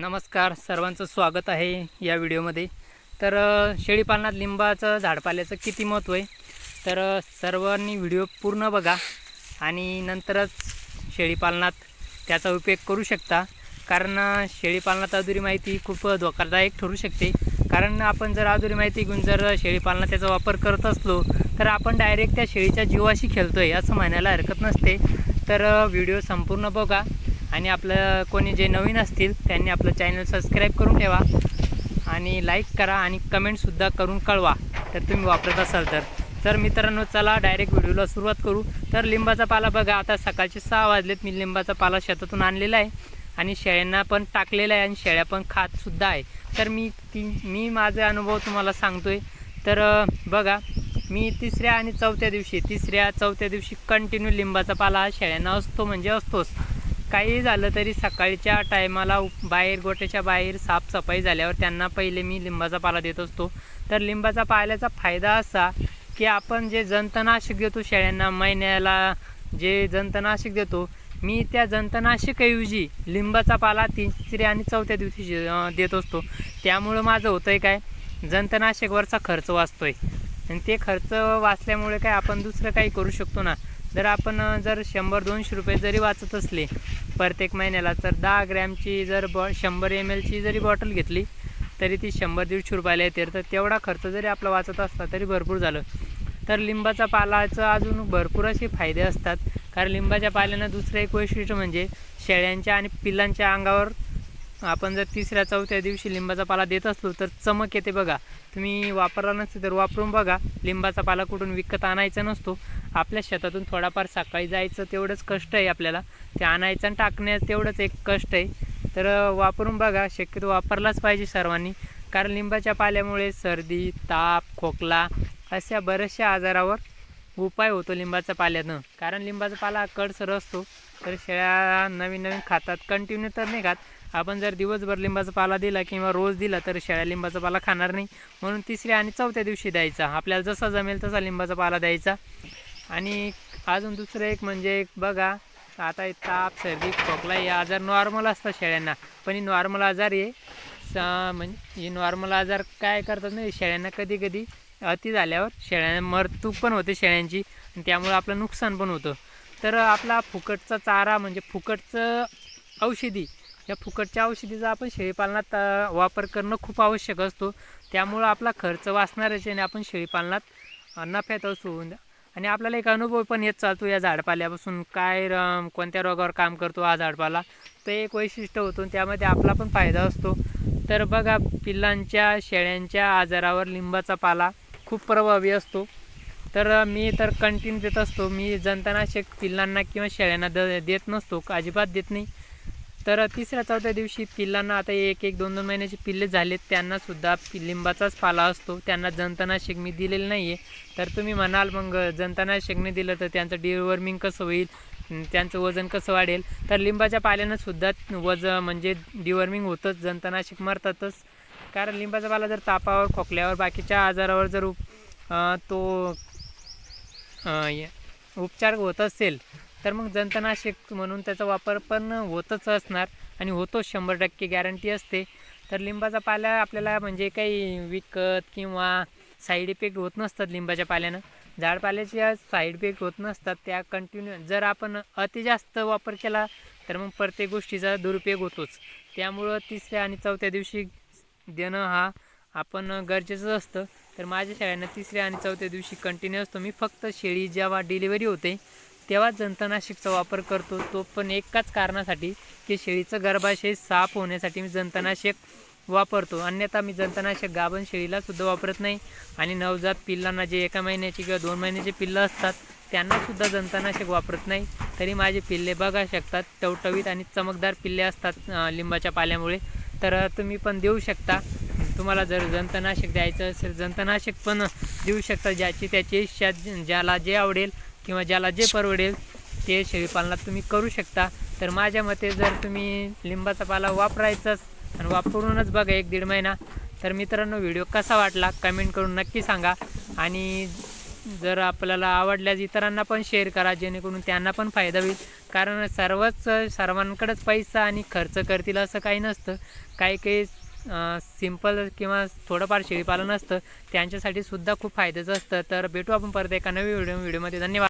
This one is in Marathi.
नमस्कार सर्वांचं स्वागत आहे या व्हिडिओमध्ये. तर शेळीपालनात लिंबाचं झाडपाल्याचं किती महत्त्व आहे? तर सर्वांनी व्हिडिओ पूर्ण बघा आणि नंतरच शेळीपालनात त्याचा उपयोग करू शकता. कारण शेळीपालनात अधुरी माहिती खूप धोकादायक ठरू शकते. कारण आपण जर अधुरी माहिती घेऊन जर शेळीपालनात त्याचा वापर करत असलो तर आपण डायरेक्ट त्या शेळीच्या जीवाशी खेळतो आहे असं म्हणायला हरकत नसते. तर व्हिडिओ संपूर्ण बघा. आणि आपलं कोणी जे नवीन असतील त्यांनी आपलं चॅनल सबस्क्राईब करून ठेवा आणि लाईक करा आणि कमेंटसुद्धा करून कळवा. तर तुम्ही वापरत असाल तर. तर मित्रांनो चला डायरेक्ट व्हिडिओला सुरुवात करू. तर लिंबाचा पाला बघा आता सकाळचे सहा वाजलेत. मी लिंबाचा पाला शेतातून आणलेला आहे आणि शेळ्यांना पण टाकलेला आहे आणि शेळ्या पण खातसुद्धा आहे. तर मी ती मी माझा अनुभव तुम्हाला सांगतोय. तर बघा मी तिसऱ्या आणि चौथ्या दिवशी तिसऱ्या चौथ्या दिवशी कंटिन्यू लिंबाचा पाला हा शेळ्यांना असतो म्हणजे असतोच. काही झालं तरी सकाळच्या टायमाला बाहेर गोट्याच्या बाहेर साफसफाई झाल्यावर त्यांना पहिले मी लिंबाचा पाला देत असतो. तर लिंबाचा पाल्याचा फायदा असा की आपण जे जंतनाशक देतो शेळ्यांना महिन्याला जे जंतनाशक देतो मी त्या जंतनाशकऐवजी लिंबाचा पाला तिसऱ्या आणि चौथ्या दिवशी देत असतो. त्यामुळं माझं होतं आहे काय जंतनाशकवरचा खर्च वाचतो आहे आणि ते खर्च वाचल्यामुळे काय आपण दुसरं काही करू शकतो ना. जर आपण जर शंभर दोनशे रुपये जरी वाचत असले प्रत्येक महिन्याला तर दहा ग्रॅमची जर बॉ शंभर एम एलची जरी बॉटल घेतली तरी ती शंभर दीडशे रुपयाला येते. तर तेवढा खर्च जरी आपला वाचत असला तरी भरपूर झालं. तर लिंबाचा पालाचं अजून भरपूर असे फायदे असतात. कारण लिंबाच्या पाल्यानं दुसरं एक वैशिष्ट्य म्हणजे शेळ्यांच्या आणि पिल्लांच्या अंगावर आपण जर तिसऱ्या चौथ्या दिवशी लिंबाचा पाला देत असलो तर चमक येते बघा. तुम्ही वापरला नसते तर वापरून बघा. लिंबाचा पाला कुठून विकत आणायचा नसतो. आपल्या शेतातून थोडाफार सकाळी जायचं तेवढंच कष्ट आहे आपल्याला. ते आणायचं आणि टाकण्याचं तेवढंच एक कष्ट आहे. तर वापरून बघा. शक्यतो वापरलाच पाहिजे सर्वांनी. कारण लिंबाच्या पाल्यामुळे सर्दी ताप खोकला अशा बऱ्याचशा आजारावर उपाय होतो लिंबाच्या पाल्यानं कारण लिंबाचा पाला कडसर असतो. तर शेळ्या नवीन नवीन खातात. कंटिन्यू तर नाही खात. आपण जर दिवसभर लिंबाचा पाला दिला किंवा रोज दिला तर शेळ्या लिंबाचा पाला खाणार नाही. म्हणून तिसऱ्या आणि चौथ्या दिवशी द्यायचा. आपल्याला जसा जमेल तसा लिंबाचा पाला द्यायचा. आणि अजून दुसरं एक म्हणजे एक बघा आता ताप सर्दी खोकला हे आजार नॉर्मल असतात शेळ्यांना. पण ही नॉर्मल आजार आहे. स- म्हणजे हे नॉर्मल आजार काय करतात ना शेळ्यांना कधी कधी अति झाल्यावर शेळ्या मरतूक पण होते शेळ्यांची. आणि त्यामुळे आपलं नुकसान पण होतं. तर आपला फुकटचा चारा म्हणजे फुकटचं औषधी या फुकटच्या औषधीचा आपण शेळीपालनात वापर करणं खूप आवश्यक असतो. त्यामुळं आपला खर्च वाचणारच आहे आणि आपण शेळीपालनात नफ्यात असू आणि आपल्याला एक अनुभव पण येत चालतो या झाडपाल्यापासून काय रम कोणत्या रोगावर काम करतो हा झाडपाला. तो एक वैशिष्ट्य होतो त्यामध्ये आपला पण फायदा असतो. तर बघा पिल्लांच्या शेळ्यांच्या आजारावर लिंबाचा पाला खूप प्रभावी असतो. तर मी तर कंटिन्यू देत असतो. मी जंतनाशक पिल्लांना किंवा शेळ्यांना द देत नसतो. अजिबात देत नाही. तर तिसऱ्या चौथ्या दिवशी पिल्लांना आता एक एक दोन दोन महिन्याचे पिल्ले झालेत. त्यांना सुद्धा लिंबाचाच पाला असतो. त्यांना जंतनाशक मी दिलेलं नाही आहे तर तुम्ही म्हणाल मग जंतनाशक नाही दिलं तर त्यांचं डिवॉर्मिंग कसं होईल? त्यांचं वजन कसं वाढेल? तर लिंबाच्या पाल्यानंसुद्धा वजन वज म्हणजे डिवॉर्मिंग होतंच. जंतनाशक मरतातच. कारण लिंबाचा पाला जर तापावर खोकल्यावर बाकीच्या आजारावर जर उप- तो उपचार होत असेल तर मग जंतनाशक म्हणून त्याचा वापर पण होतच असणार आणि होतो शंभर टक्के गॅरंटी असते. तर लिंबाचा पाला आपल्याला म्हणजे काही विकत किंवा साईड इफेक्ट होत नसतात लिंबाच्या पाल्यानं. झाडपाल्याच्या साईड इफेक्ट होत नसतात. त्या कंटिन्यू जर आपण अति जास्त वापर केला तर मग प्रत्येक गोष्टीचा दुरुपयोग होतोच. त्यामुळं तिसऱ्या आणि चौथ्या दिवशी देणं हा आपण गरजेचं असतं. तर माझ्या शाळेनं तिसऱ्या आणि चौथ्या दिवशी कंटिन्यू असतो. मी फक्त शेळी जेव्हा डिलिव्हरी होते. तेव्हा जंतनाशकचा वापर करतो. तो पण एकाच कारणासाठी की शेळीचं गर्भाशय साफ होण्यासाठी मी जंतनाशक वापरतो. अन्यथा मी जंतनाशक गाभण शेळीलासुद्धा वापरत नाही. आणि नवजात पिल्लांना जे एका महिन्याची किंवा दोन महिन्याची पिल्लं असतात त्यांनासुद्धा जंतनाशक वापरत नाही. तरी माझे पिल्ले बघा शकतात टवटवीत आणि चमकदार पिल्ले असतात लिंबाच्या पाल्यामुळे. तर तुम्ही पण देऊ शकता. तुम्हाला जर जंतनाशक द्यायचं असेल जंतनाशक पण देऊ शकता ज्याची त्याची इच्छा ज्याला जे आवडेल. किंवा ज्याला जे परवडेल ते शेळीपालनात तुम्ही करू शकता. तर माझ्या मते जर तुम्ही लिंबाचा पाला वापरायचाच आणि वापरूनच बघा एक दीड महिना तर मित्रांनो व्हिडिओ कसा वाटला कमेंट करून नक्की सांगा. आणि जर आपल्याला आवडल्यास इतरांना पण शेअर करा जेणेकरून त्यांना पण फायदा होईल. कारण सर्वच सर्वांकडेच पैसा आणि खर्च करतील असं काही नसतं. काही काही सिंपल किंवा थोडंफार शेळीपालन असतं. त्यांच्यासाठी सुद्धा खूप फायद्याचं असतं. तर भेटू आपण परत एका नवीन व्हिडिओ व्हिडिओमध्ये. धन्यवाद.